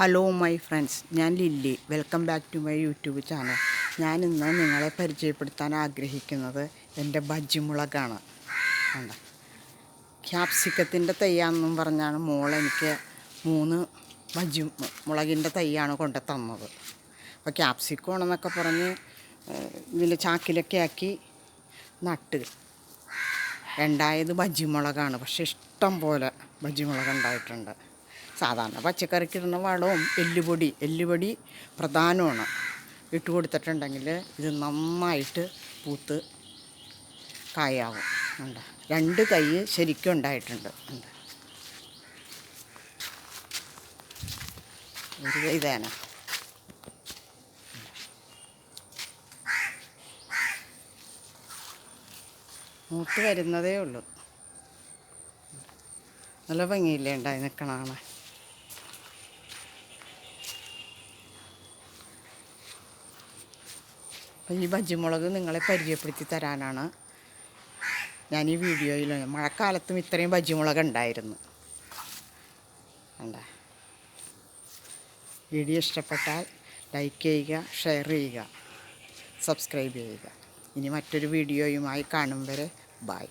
Hello my friends ഞാൻ Lily. Welcome back to my YouTube channel ഞാൻ ഇന്ന് നിങ്ങളെ പരിചയപ്പെടുത്താൻ ആഗ്രഹിക്കുന്നത് എന്റെ ബജ്ജിമുളകാണ് കണ്ട? ക്യാപ്സിക്കത്തിന്റെ തയ്യാണെന്നും പറഞ്ഞാണ് മോൾ എനിക്ക് മൂന്ന് ബജ്ജി മുളകിന്റെ തയ്യാണ് കൊണ്ട് തന്നത്. അപ്പോൾ ക്യാപ്സിക്കോണെന്നൊക്കെ പറഞ്ഞ് ഇതിൽ ചാക്കിലൊക്കെ ആക്കി നട്ട്. രണ്ടായത് ബജ്ജിമുളകാണ് പക്ഷെ ഇഷ്ടം പോലെ ബജ്ജിമുളക് ഉണ്ടായിട്ടുണ്ട്. സാധാരണ പച്ചക്കറിക്കിടുന്ന വളവും എല്ലുപൊടി എല്ലുപൊടി പ്രധാനമാണ്. ഇട്ട് കൊടുത്തിട്ടുണ്ടെങ്കിൽ ഇത് നന്നായിട്ട് പൂത്ത് കായാവും. ഉണ്ട് രണ്ട് കൈ ശരിക്കും ഉണ്ടായിട്ടുണ്ട്. ഉണ്ട് ഒരു തേന മൂത്ത് വരുന്നതേ ഉള്ളൂ. നല്ല ഭംഗിയില്ലേ ഉണ്ടായി നിൽക്കണാണ് ഈ ബജ്ജിമുളക് നിങ്ങളെ പരിചയപ്പെടുത്തി തരാനാണ്. ഞാൻ ഈ വീഡിയോയിൽ മഴക്കാലത്തും ഇത്രയും ബജ്ജിമുളക് ഉണ്ടായിരുന്നു. കണ്ട? വീഡിയോ ഇഷ്ടപ്പെട്ടാൽ ലൈക്ക് ചെയ്യുക ഷെയർ ചെയ്യുക സബ്സ്ക്രൈബ് ചെയ്യുക. ഇനി മറ്റൊരു വീഡിയോയുമായി കാണും വരെ. ബായ്